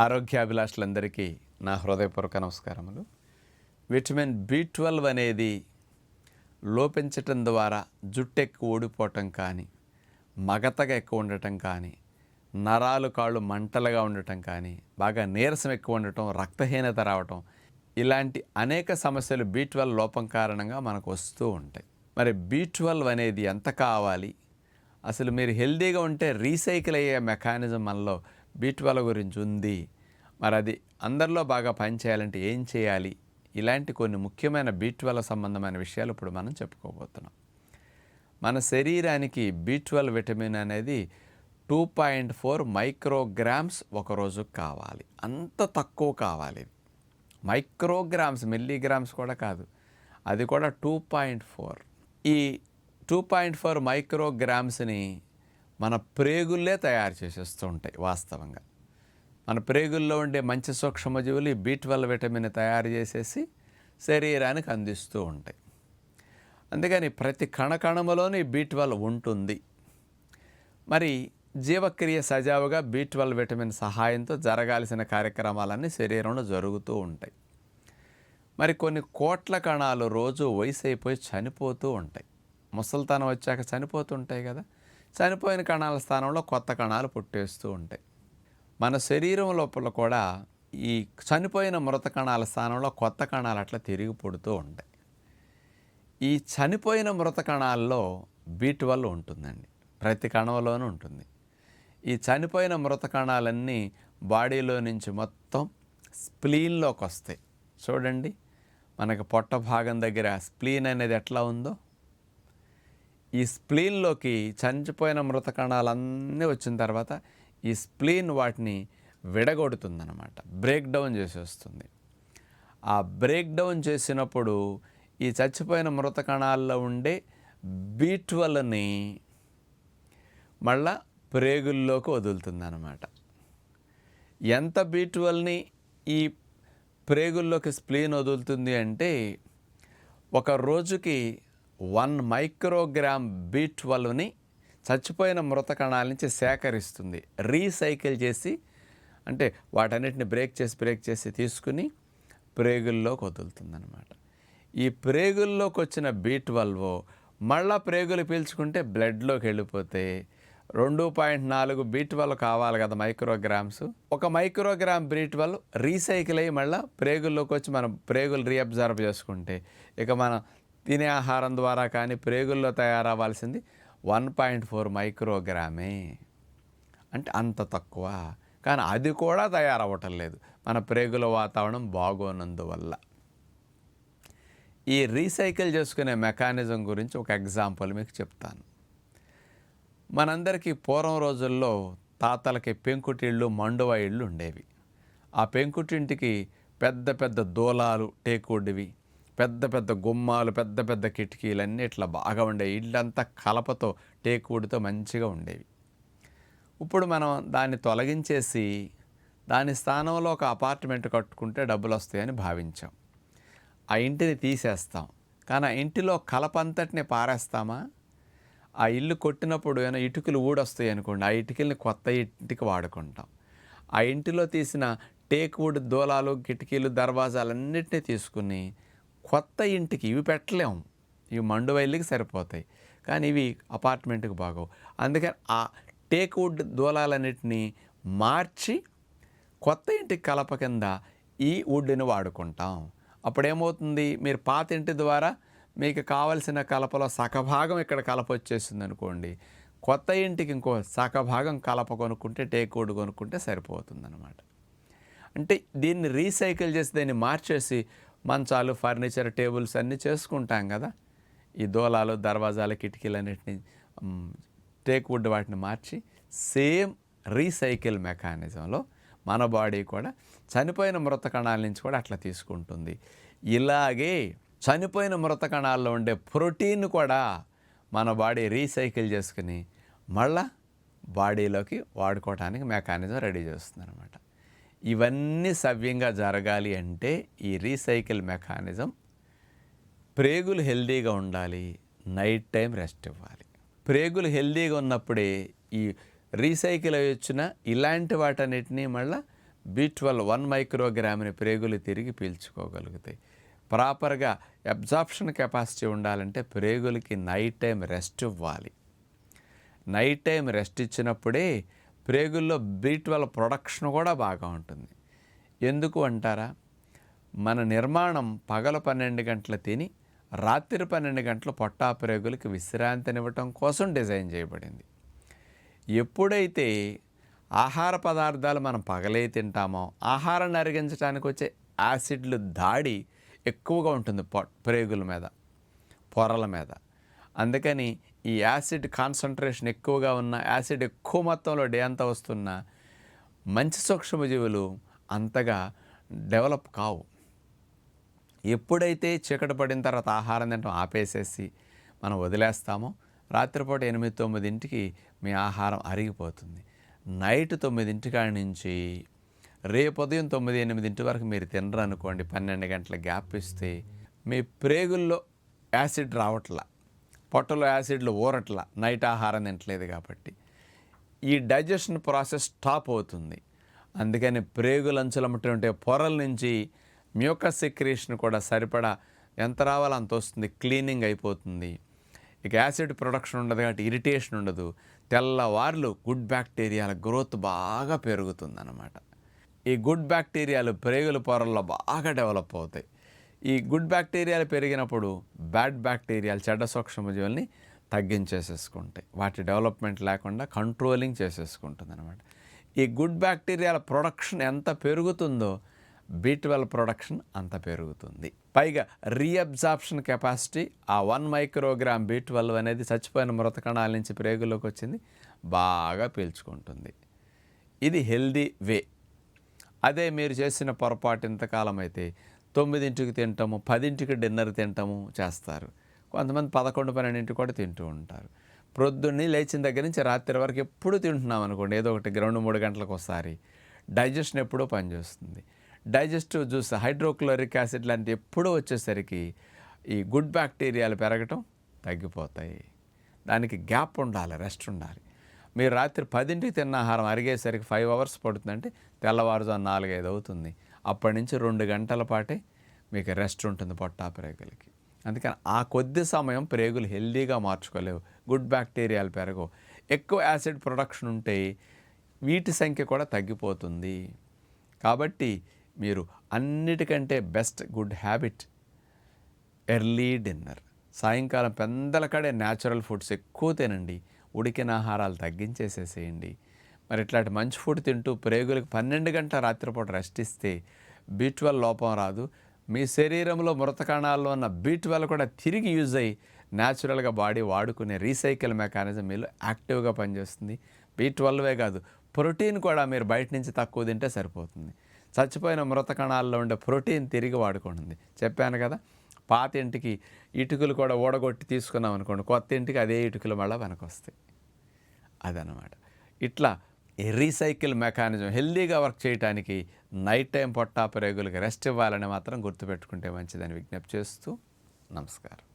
ఆరోగ్యాభిలాషులందరికీ నా హృదయపూర్వక నమస్కారములు. విటమిన్ బి ట్వెల్వ్ అనేది లోపించటం ద్వారా జుట్టు ఎక్కువ ఊడిపోవటం కానీ మగతగా ఎక్కువ ఉండటం కానీ నరాలు కాళ్ళు మంటలుగా ఉండటం కానీ బాగా నీరసం ఎక్కువ ఉండటం రక్తహీనత రావటం ఇలాంటి అనేక సమస్యలు బి ట్వెల్వ్ లోపం కారణంగా మనకు వస్తూ ఉంటాయి. మరి బి ట్వెల్వ్ అనేది ఎంత కావాలి? అసలు మీరు హెల్దీగా ఉంటే రీసైకిల్ అయ్యే మెకానిజం మనలో బీ ట్వెల్వ్ గురించి ఉంది. మరి అది అందరిలో బాగా పనిచేయాలంటే ఏం చేయాలి? ఇలాంటి కొన్ని ముఖ్యమైన బీ ట్వెల్వ్ సంబంధమైన విషయాలు ఇప్పుడు మనం చెప్పుకోబోతున్నాం. మన శరీరానికి బీ ట్వెల్వ్ విటమిన్ అనేది టూ పాయింట్ ఫోర్ మైక్రోగ్రామ్స్ ఒకరోజు కావాలి. అంత తక్కువ కావాలి. మైక్రోగ్రామ్స్ మిల్లీగ్రామ్స్ కూడా కాదు. అది కూడా టూ పాయింట్ ఫోర్. ఈ టూ పాయింట్ ఫోర్ మైక్రోగ్రామ్స్ని మన ప్రేగుల్లే తయారు చేసేస్తూ ఉంటాయి వాస్తవంగా. మన ప్రేగుల్లో ఉండే మంచి సూక్ష్మజీవులు ఈ బీ ట్వెల్వ్ విటమిన్ తయారు చేసేసి శరీరానికి అందిస్తూ ఉంటాయి. అందుకని ప్రతి కణకణములోని బీ ట్వెల్వ్ ఉంటుంది. మరి జీవక్రియ సజావుగా బీ ట్వెల్వ్ విటమిన్ సహాయంతో జరగాల్సిన కార్యక్రమాలన్నీ శరీరంలో జరుగుతూ ఉంటాయి. మరి కొన్ని కోట్ల కణాలు రోజు వయసు అయిపోయి చనిపోతూ ఉంటాయి. ముసలితనం వచ్చాక చనిపోతుంటాయి కదా. చనిపోయిన కణాల స్థానంలో కొత్త కణాలు పుట్టేస్తూ ఉంటాయి. మన శరీరం లోపల కూడా ఈ చనిపోయిన మృత కణాల స్థానంలో కొత్త కణాలు అట్లా తిరిగి పుడుతూ ఉంటాయి. ఈ చనిపోయిన మృత కణాల్లో బీ ట్వెల్వ్ ఉంటుందండి. ప్రతి కణంలోనూ ఉంటుంది. ఈ చనిపోయిన మృత కణాలన్నీ బాడీలో నుంచి మొత్తం స్ప్లీన్లోకి వస్తాయి. చూడండి మనకి పొట్ట భాగం దగ్గర స్ప్లీన్ అనేది ఎట్లా ఉందో. ఈ స్ప్లీన్లోకి చనిపోయిన మృత కణాలన్నీ వచ్చిన తర్వాత ఈ స్ప్లీన్ వాటిని విడగొడుతుందన్నమాట. బ్రేక్ డౌన్ చేసేస్తుంది ఆ బ్రేక్ డౌన్ చేసినప్పుడు ఈ చచ్చిపోయిన మృత కణాల్లో ఉండే బీట్వల్ని మళ్ళా ప్రేగుల్లోకి వదులుతుందన్నమాట. ఎంత బీట్వల్ని ఈ ప్రేగుల్లోకి స్ప్లీన్ వదులుతుంది అంటే ఒక రోజుకి వన్ మైక్రోగ్రామ్ బీ ట్వెల్వ్ని చచ్చిపోయిన మృత కణాల నుంచి సేకరిస్తుంది. రీసైకిల్ చేసి అంటే వాటన్నిటిని బ్రేక్ చేసి బ్రేక్ చేసి తీసుకుని ప్రేగుల్లోకి వదులుతుందనమాట ఈ ప్రేగుల్లోకి వచ్చిన బీ ట్వెల్వ్ మళ్ళా ప్రేగులు పీల్చుకుంటే బ్లడ్లోకి వెళ్ళిపోతే రెండు పాయింట్ నాలుగు బీ ట్వెల్వ్ కావాలి కదా మైక్రోగ్రామ్స్. ఒక మైక్రోగ్రామ్ బీ ట్వెల్వ్ రీసైకిల్ అయ్యి మళ్ళీ ప్రేగుల్లోకి వచ్చి మనం ప్రేగులు రీఅబ్జర్వ్ చేసుకుంటే ఇక మనం తినే ఆహారం ద్వారా కానీ ప్రేగుల్లో తయారవ్వాల్సింది వన్ పాయింట్ ఫోర్ మైక్రోగ్రామే. అంటే అంత తక్కువ. కానీ అది కూడా తయారవ్వటం లేదు. మన ప్రేగుల వాతావరణం బాగోనందువల్ల. ఈ రీసైకిల్ చేసుకునే మెకానిజం గురించి ఒక ఎగ్జాంపుల్ మీకు చెప్తాను. మనందరికీ పూర్వం రోజుల్లో తాతలకి పెంకుటిళ్ళు మండువ ఇళ్ళు ఉండేవి. ఆ పెంకుటింటికి పెద్ద పెద్ద దూలాలు టేకుడివి పెద్ద పెద్ద గుమ్మాలు పెద్ద పెద్ద కిటికీలు అన్నీ ఇట్లా బాగా ఉండేవి. ఇళ్ళంతా కలపతో టేకుడితో మంచిగా ఉండేవి. ఇప్పుడు మనం దాన్ని తొలగించేసి దాని స్థానంలో ఒక అపార్ట్మెంట్ కట్టుకుంటే డబ్బులు వస్తాయని భావించాం. ఆ ఇంటిని తీసేస్తాం. కానీ ఆ ఇంటిలో కలపంతటిని పారేస్తామా? ఆ ఇల్లు కొట్టినప్పుడు ఏమైనా ఇటుకలు ఊడొస్తాయి అనుకోండి ఆ ఇటుకల్ని కొత్త ఇంటికి వాడుకుంటాం. ఆ ఇంటిలో తీసిన టేక్ వుడ్ దూలాలు కిటికీలు దర్వాజాలన్నింటినీ తీసుకుని కొత్త ఇంటికి ఇవి పెట్టలేము ఇవి మండువ సరిపోతాయి. కానీ ఇవి అపార్ట్మెంట్కి బాగోవు. అందుకని ఆ టేక్ వుడ్ దూలాలన్నింటినీ మార్చి కొత్త ఇంటికి కలప కింద ఈ వుడ్ని వాడుకుంటాం. అప్పుడేమవుతుంది? మీరు పాత ఇంటి ద్వారా మీకు కావలసిన కలపలో సగభాగం ఇక్కడ కలప వచ్చేసింది అనుకోండి కొత్త ఇంటికి ఇంకో సగభాగం కలప కొనుక్కుంటే టేక్ వుడ్ కొనుక్కుంటే సరిపోతుంది అనమాట అంటే దీన్ని రీసైకిల్ చేసి దీన్ని మార్చేసి మంచాలు ఫర్నిచర్ టేబుల్స్ అన్నీ చేసుకుంటాం కదా. ఈ దూలాలు దర్వాజాలు కిటికీలు అన్నిటిని టేక్ వుడ్ వాటిని మార్చి సేమ్ రీసైకిల్ మెకానిజంలో మన బాడీ కూడా చనిపోయిన మృత కణాల నుంచి కూడా అట్లా తీసుకుంటుంది. ఇలాగే చనిపోయిన మృత కణాల్లో ఉండే ప్రోటీన్ కూడా మన బాడీ రీసైకిల్ చేసుకుని మళ్ళా బాడీలోకి వాడుకోవడానికి మెకానిజం రెడీ చేస్తుంది అనమాట ఇవన్నీ సవ్యంగా జరగాలి అంటే ఈ రీసైకిల్ మెకానిజం ప్రేగులు హెల్దీగా ఉండాలి నైట్ టైం రెస్ట్ ఇవ్వాలి. ప్రేగులు హెల్దీగా ఉన్నప్పుడే ఈ రీసైకిల్ అయ్యి వచ్చిన ఇలాంటి వాటన్నిటినీ మళ్ళీ బి ట్వెల్వ్ వన్ మైక్రోగ్రామ్ని ప్రేగులు తిరిగి పీల్చుకోగలుగుతాయి. ప్రాపర్గా అబ్జార్ప్షన్ కెపాసిటీ ఉండాలంటే ప్రేగులకి నైట్ టైం రెస్ట్ ఇవ్వాలి. నైట్ టైం రెస్ట్ ఇచ్చినప్పుడే ప్రేగుల్లో బీ ట్వెల్వ్ ప్రొడక్షన్ కూడా బాగా ఉంటుంది. ఎందుకు అంటారా? మన నిర్మాణం పగల పన్నెండు గంటలు తిని రాత్రి పన్నెండు గంటలు పొట్టా ప్రేగులకి విశ్రాంతినివ్వటం కోసం డిజైన్ చేయబడింది. ఎప్పుడైతే ఆహార పదార్థాలు మనం పగలే తింటామో ఆహారాన్ని అరిగించడానికి వచ్చే యాసిడ్లు దాడి ఎక్కువగా ఉంటుంది పొ ప్రేగుల మీద పొరల మీద. అందుకని ఈ యాసిడ్ కాన్సన్ట్రేషన్ ఎక్కువగా ఉన్న యాసిడ్ ఎక్కువ మొత్తంలో డే అంతా వస్తున్న మంచి సూక్ష్మజీవులు అంతగా డెవలప్ కావు. ఎప్పుడైతే చీకటి పడిన తర్వాత ఆహారం తినడం ఆపేసేసి మనం వదిలేస్తామో రాత్రిపూట ఎనిమిది తొమ్మిదింటికి మీ ఆహారం అరిగిపోతుంది. నైట్ తొమ్మిదింటికాడ నుంచి రేపు ఉదయం తొమ్మిది ఎనిమిదింటి వరకు మీరు తినరు అనుకోండి పన్నెండు గంటల గ్యాప్ ఇస్తే మీ ప్రేగుల్లో యాసిడ్ రావట్లా. పొట్టలో యాసిడ్లు ఊరట్లా. నైట్ ఆహారం తింటలేదు కాబట్టి. ఈ డైజెషన్ ప్రాసెస్ స్టాప్ అవుతుంది. అందుకని ప్రేగులంచులమ్మటువంటి పొరల నుంచి మ్యూకస్ సెక్రేషన్ కూడా సరిపడా ఎంత రావాలో అంత వస్తుంది. క్లీనింగ్ అయిపోతుంది. ఇక యాసిడ్ ప్రొడక్షన్ ఉండదు కాబట్టి ఇరిటేషన్ ఉండదు. తెల్లవార్లు గుడ్ బ్యాక్టీరియాల గ్రోత్ బాగా పెరుగుతుంది అన్నమాట ఈ గుడ్ బ్యాక్టీరియాలు ప్రేగుల పొరల్లో బాగా డెవలప్ అవుతాయి. ఈ గుడ్ బ్యాక్టీరియాలు పెరిగినప్పుడు బ్యాడ్ బ్యాక్టీరియాలు చెడ్డ సూక్ష్మజీవుల్ని తగ్గించేసేసుకుంటాయి. వాటి డెవలప్మెంట్ లేకుండా కంట్రోలింగ్ చేసేసుకుంటుంది అనమాట ఈ గుడ్ బ్యాక్టీరియాల ప్రొడక్షన్ ఎంత పెరుగుతుందో బీ ట్వెల్వ్ ప్రొడక్షన్ అంత పెరుగుతుంది. పైగా రీఅబ్జార్ప్షన్ కెపాసిటీ ఆ వన్ మైక్రోగ్రామ్ బీట్వెల్వ్ అనేది చచ్చిపోయిన మృత కణాల నుంచి ప్రేగులోకి వచ్చింది బాగా పీల్చుకుంటుంది. ఇది హెల్దీ వే. అదే మీరు చేసిన పొరపాటు ఇంతకాలం అయితే తొమ్మిదింటికి తింటాము పదింటికి డిన్నర్ తింటాము చేస్తారు. కొంతమంది పదకొండు పన్నెండింటికి కూడా తింటూ ఉంటారు. ప్రొద్దున్నే లేచిన దగ్గర నుంచి రాత్రి వరకు ఎప్పుడు తింటున్నాం అనుకోండి ఏదో ఒకటి రెండు మూడు గంటలకు ఒకసారి. డైజెషన్ ఎప్పుడూ పనిచేస్తుంది. డైజెస్టివ్ జ్యూస్ హైడ్రోక్లోరిక్ యాసిడ్ లాంటి ఎప్పుడూ వచ్చేసరికి ఈ గుడ్ బ్యాక్టీరియాలు పెరగటం తగ్గిపోతాయి. దానికి గ్యాప్ ఉండాలి రెస్ట్ ఉండాలి. మీరు రాత్రి పదింటికి తిన్న ఆహారం అరిగేసరికి ఫైవ్ అవర్స్ పడుతుందంటే తెల్లవారుజాము నాలుగైదు అవుతుంది. అప్పటి నుంచి రెండు గంటల పాటే మీకు రెస్ట్ ఉంటుంది పొట్టా ప్రేగులకి. అందుకని ఆ కొద్ది సమయం ప్రేగులు హెల్దీగా మార్చుకోలేవు. గుడ్ బ్యాక్టీరియాలు పెరగవు. ఎక్కువ యాసిడ్ ప్రొడక్షన్ ఉంటే వీటి సంఖ్య కూడా తగ్గిపోతుంది. కాబట్టి మీరు అన్నిటికంటే best good habit early dinner సాయంకాలం పెందల కడే న్యాచురల్ ఫుడ్స్ ఎక్కువ తినండి. ఉడికిన ఆహారాలు తగ్గించేసేసేయండి. మరి ఇట్లాంటి మంచి ఫుడ్ తింటూ ప్రేగులకు పన్నెండు గంటల రాత్రిపూట రెస్ట్ ఇస్తే బీ ట్వెల్వ్ లోపం రాదు. మీ శరీరంలో మృత కణాల్లో ఉన్న బీ ట్వెల్వ్ కూడా తిరిగి యూజ్ అయ్యి న్యాచురల్గా బాడీ వాడుకునే రీసైకిల్ మెకానిజం మీలో యాక్టివ్గా పనిచేస్తుంది. బీ ట్వెల్వే కాదు ప్రోటీన్ కూడా మీరు బయట నుంచి తక్కువ తింటే సరిపోతుంది. చచ్చిపోయిన మృత కణాల్లో ఉండే ప్రోటీన్ తిరిగి వాడుకుంటుంది. చెప్పాను కదా పాత ఇంటికి ఇటుకలు కూడా ఓడగొట్టి తీసుకున్నాం అనుకోండి కొత్త ఇంటికి అదే ఇటుకలు మళ్ళీ వెనక వస్తాయి అదనమాట ఇట్లా రీసైకిల్ మెకానిజం హెల్దీగా వర్క్ చేయడానికి నైట్ టైం పొట్టా ప్రేగులకి రెస్ట్ ఇవ్వాలని మాత్రం గుర్తుపెట్టుకుంటే మంచిదని విజ్ఞప్తి చేస్తూ నమస్కారం.